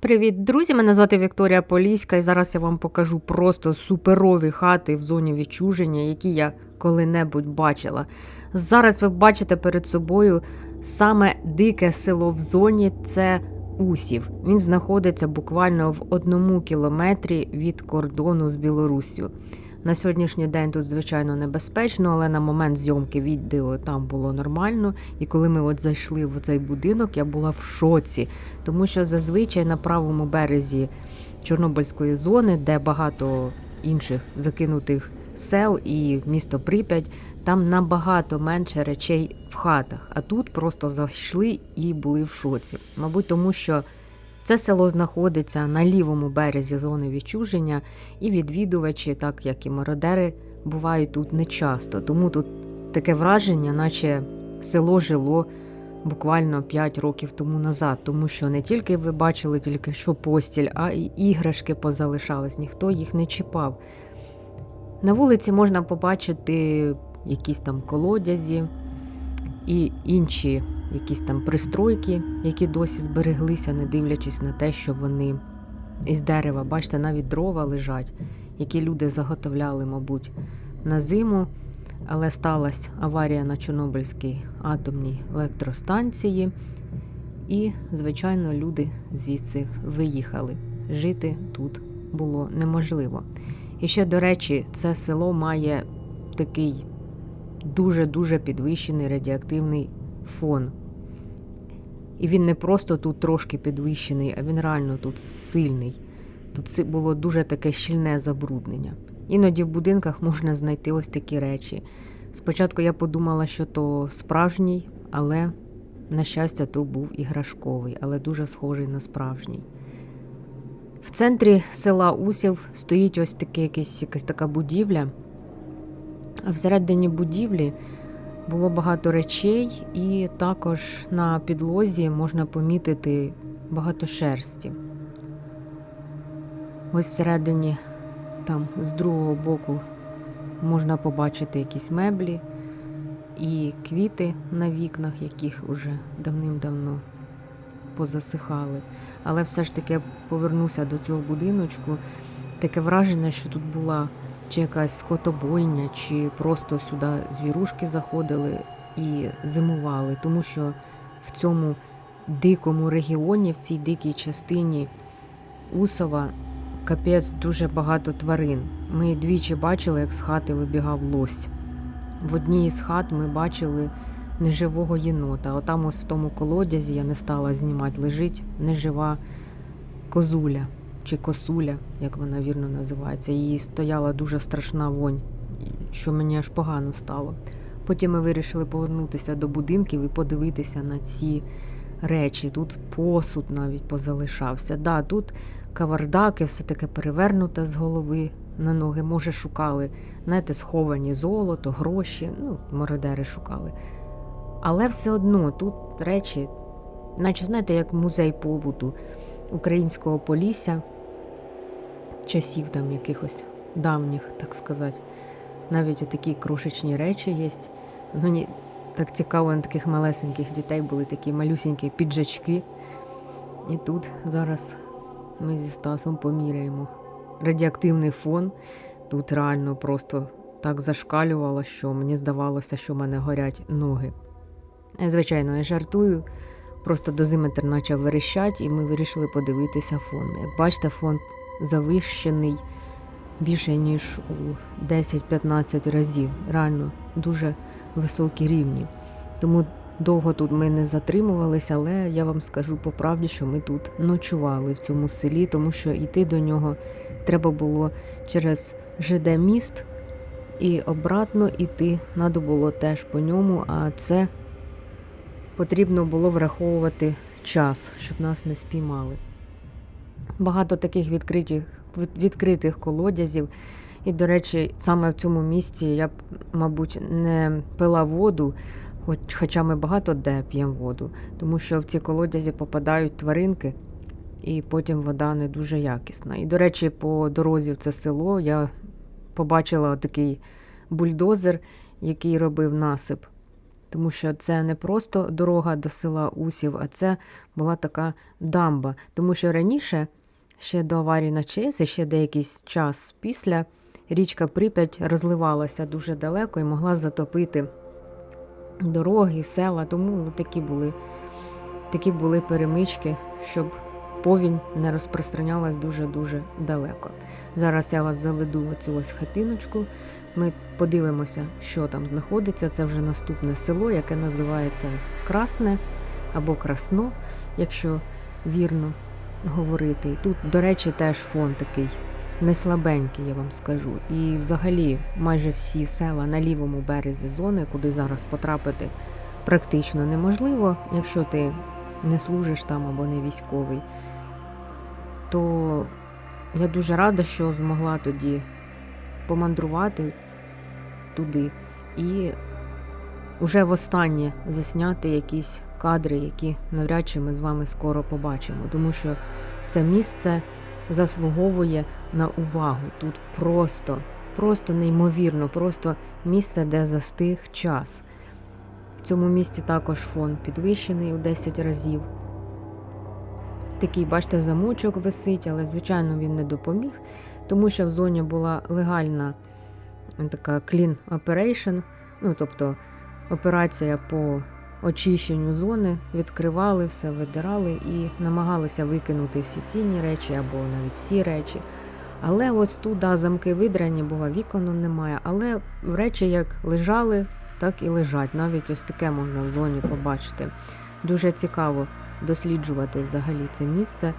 Привіт, друзі! Мене звати Вікторія Поліська, і зараз я вам покажу просто суперові хати в зоні відчуження, які я коли-небудь бачила. Зараз ви бачите перед собою саме дике село в зоні це Усів. Він знаходиться буквально в одному кілометрі від кордону з Білоруссю. На сьогоднішній день тут, звичайно, небезпечно, але на момент зйомки відео там було нормально. І коли ми от зайшли в цей будинок, я була в шоці, тому що зазвичай на правому березі Чорнобильської зони, де багато інших закинутих сел і місто Прип'ять, там набагато менше речей в хатах. А тут просто зайшли і були в шоці. Мабуть, тому що. Це село знаходиться на лівому березі зони відчуження, і відвідувачі, так як і мародери, бувають тут нечасто. Тому тут таке враження, наче село жило буквально 5 років тому назад, тому що не тільки ви бачили тільки що постіль, а й іграшки позалишались, ніхто їх не чіпав. На вулиці можна побачити якісь там колодязі і інші якісь там пристройки, які досі збереглися, не дивлячись на те, що вони із дерева, бачите, навіть дрова лежать, які люди заготовляли, мабуть, на зиму. Але сталася аварія на Чорнобильській атомній електростанції, і, звичайно, люди звідси виїхали. Жити тут було неможливо. І ще, до речі, це село має такий дуже-дуже підвищений радіоактивний фон. І він не просто тут трошки підвищений, а він реально тут сильний. Тут було дуже таке щільне забруднення. Іноді в будинках можна знайти ось такі речі. Спочатку я подумала, що то справжній, але, на щастя, то був іграшковий, але дуже схожий на справжній. В центрі села Усів стоїть ось таке, якась, якась така будівля, а всередині будівлі було багато речей, і також на підлозі можна помітити багато шерсті. Ось всередині, там з другого боку, можна побачити якісь меблі і квіти на вікнах, яких уже давним-давно позасихали. Але все ж таки я повернуся до цього будиночку. Таке враження, що тут була чи якась скотобойня, чи просто сюди звірушки заходили і зимували, тому що в цьому дикому регіоні, в цій дикій частині Усова, капець дуже багато тварин. Ми двічі бачили, як з хати вибігав лось. В одній із хат ми бачили неживого єнота. Отам ось в тому колодязі я не стала знімати, лежить нежива козуля чи косуля, як вона вірно називається. Її стояла дуже страшна вонь, що мені аж погано стало. Потім ми вирішили повернутися до будинків і подивитися на ці речі. Тут посуд навіть позалишався. Да, Тут кавардаки, все таке перевернуте з голови на ноги. Може, шукали, знаєте, сховані золото, гроші, ну, мародери шукали. Але все одно тут речі, наче знаєте, як музей побуту українського полісся, часів там якихось давніх, так сказати. Навіть такі крошечні речі є. Мені так цікаво, на таких малесеньких дітей були такі малюсенькі піджачки. І тут зараз ми зі Стасом поміряємо. Радіоактивний фон. Тут реально просто так зашкалювало, що мені здавалося, що в мене горять ноги. Звичайно, я жартую. Просто дозиметр почав верещать, і ми вирішили подивитися фон. Як бачите, фон завищений більше, ніж у 10-15 разів. Реально дуже високі рівні. Тому довго тут ми не затримувалися, але я вам скажу по правді, що ми тут ночували в цьому селі, тому що йти до нього треба було через ЖД міст і обратно йти треба було теж по ньому, а це потрібно було враховувати час, щоб нас не спіймали. Багато таких відкритих, відкритих колодязів. І, до речі, саме в цьому місці я б, мабуть, не пила воду, хоч, хоча ми багато де п'ємо воду, тому що в ці колодязі попадають тваринки, і потім вода не дуже якісна. І, до речі, по дорозі в це село я побачила такий бульдозер, який робив насип тому що це не просто дорога до села Усів, а це була така дамба. Тому що раніше, ще до аварії на ЧАЕС, ще деякий час після, річка Прип'ять розливалася дуже далеко і могла затопити дороги, села. Тому такі були, такі були перемички, щоб повінь не розпространялась дуже-дуже далеко. Зараз я вас заведу в цю ось хатиночку. Ми подивимося, що там знаходиться. Це вже наступне село, яке називається Красне або Красно, якщо вірно говорити. Тут, до речі, теж фон такий не слабенький, я вам скажу. І взагалі майже всі села на лівому березі зони, куди зараз потрапити практично неможливо, якщо ти не служиш там або не військовий, то я дуже рада, що змогла тоді помандрувати туди і вже востаннє засняти якісь кадри, які навряд чи ми з вами скоро побачимо, тому що це місце заслуговує на увагу. Тут просто, просто неймовірно, просто місце, де застиг час. В цьому місці також фон підвищений у 10 разів. Такий, бачите, замочок висить, але, звичайно, він не допоміг, тому що в зоні була легальна така clean operation, ну, тобто операція по очищенню зони, відкривали все, видирали і намагалися викинути всі цінні речі або навіть всі речі. Але ось тут да, замки видрані, бува вікону немає. Але речі як лежали, так і лежать. Навіть ось таке можна в зоні побачити. Дуже цікаво досліджувати взагалі це місце.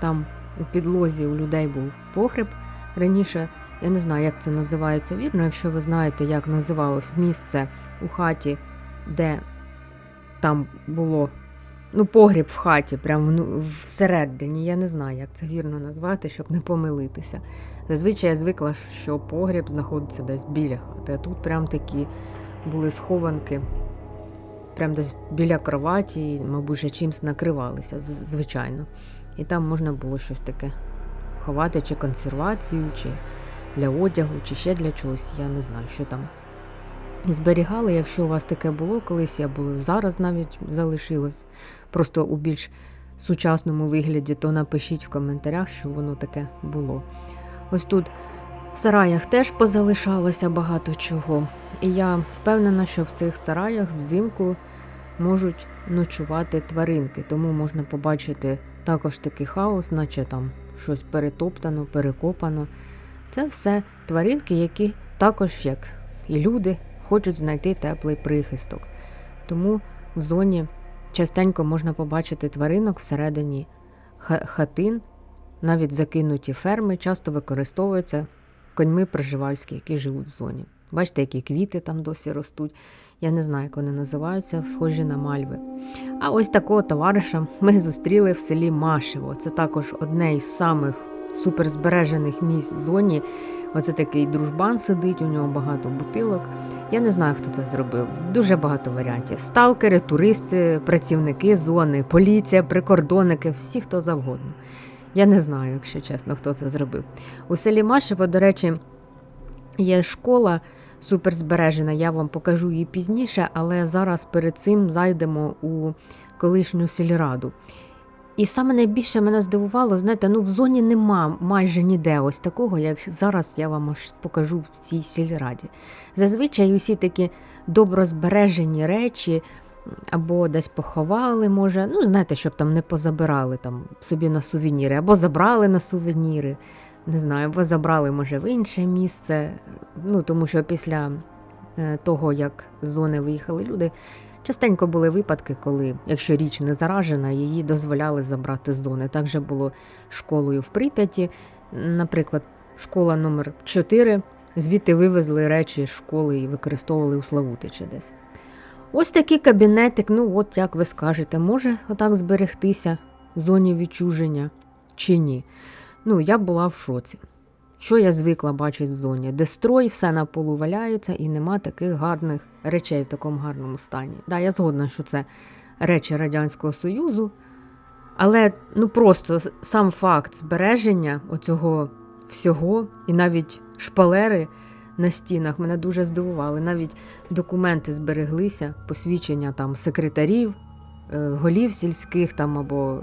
Там у підлозі у людей був погреб. Раніше я не знаю, як це називається вірно. Якщо ви знаєте, як називалось місце у хаті, де там було ну, погріб в хаті, прямо ну, всередині. Я не знаю, як це вірно назвати, щоб не помилитися. Зазвичай я звикла, що погріб знаходиться десь біля хати, а тут прям такі були схованки, прям десь біля кроваті, мабуть, чимось накривалися, звичайно. І там можна було щось таке ховати, чи консервацію, чи для одягу, чи ще для чогось. Я не знаю, що там зберігали. Якщо у вас таке було колись, або зараз навіть залишилось, просто у більш сучасному вигляді, то напишіть в коментарях, що воно таке було. Ось тут в сараях теж позалишалося багато чого. І я впевнена, що в цих сараях взимку можуть ночувати тваринки, тому можна побачити також такий хаос, наче там щось перетоптано, перекопано. Це все тваринки, які також, як і люди, хочуть знайти теплий прихисток. Тому в зоні частенько можна побачити тваринок всередині хатин, навіть закинуті ферми часто використовуються коньми проживальські, які живуть в зоні. Бачите, які квіти там досі ростуть. Я не знаю, як вони називаються, схожі на мальви. А ось такого товариша ми зустріли в селі Машево. Це також одне із самих суперзбережених місць в зоні. Оце такий дружбан сидить, у нього багато бутилок. Я не знаю, хто це зробив. Дуже багато варіантів. Сталкери, туристи, працівники зони, поліція, прикордонники, всі хто завгодно. Я не знаю, якщо чесно, хто це зробив. У селі Машево, до речі, є школа суперзбережена, я вам покажу її пізніше, але зараз перед цим зайдемо у колишню сільраду. І саме найбільше мене здивувало, знаєте, ну в зоні нема майже ніде ось такого, як зараз я вам покажу в цій сільраді. Зазвичай усі такі доброзбережені речі або десь поховали, може, ну, знаєте, щоб там не позабирали там собі на сувеніри, або забрали на сувеніри, не знаю, або забрали, може, в інше місце. Ну, тому що після е, того, як з зони виїхали люди, частенько були випадки, коли, якщо річ не заражена, її дозволяли забрати з зони. Так же було школою в Прип'яті. Наприклад, школа номер 4 звідти вивезли речі школи і використовували у Славутичі десь. Ось такий кабінетик, ну от як ви скажете, може отак зберегтися в зоні відчуження чи ні. Ну, я була в шоці. Що я звикла бачити в зоні, де строй, все на полу валяється і нема таких гарних речей в такому гарному стані. Да, я згодна, що це речі Радянського Союзу, але ну просто сам факт збереження оцього всього, і навіть шпалери на стінах мене дуже здивували. Навіть документи збереглися, посвідчення там секретарів, е, голів сільських там або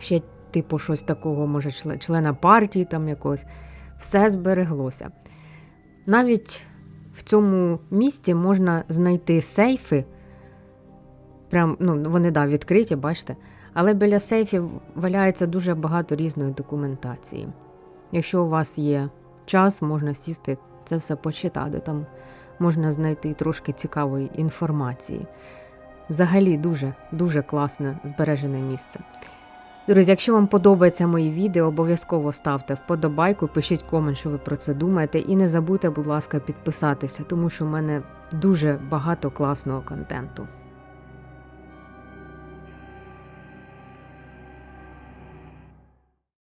ще типу щось такого, може, члена партії там якогось. Все збереглося. Навіть в цьому місці можна знайти сейфи. Прям, ну, вони да, відкриті, бачите. Але біля сейфів валяється дуже багато різної документації. Якщо у вас є час, можна сісти це все почитати. Там можна знайти трошки цікавої інформації. Взагалі дуже дуже класне збережене місце. Друзі, якщо вам подобається мої відео, обов'язково ставте вподобайку, пишіть комент, що ви про це думаєте, і не забудьте, будь ласка, підписатися, тому що в мене дуже багато класного контенту.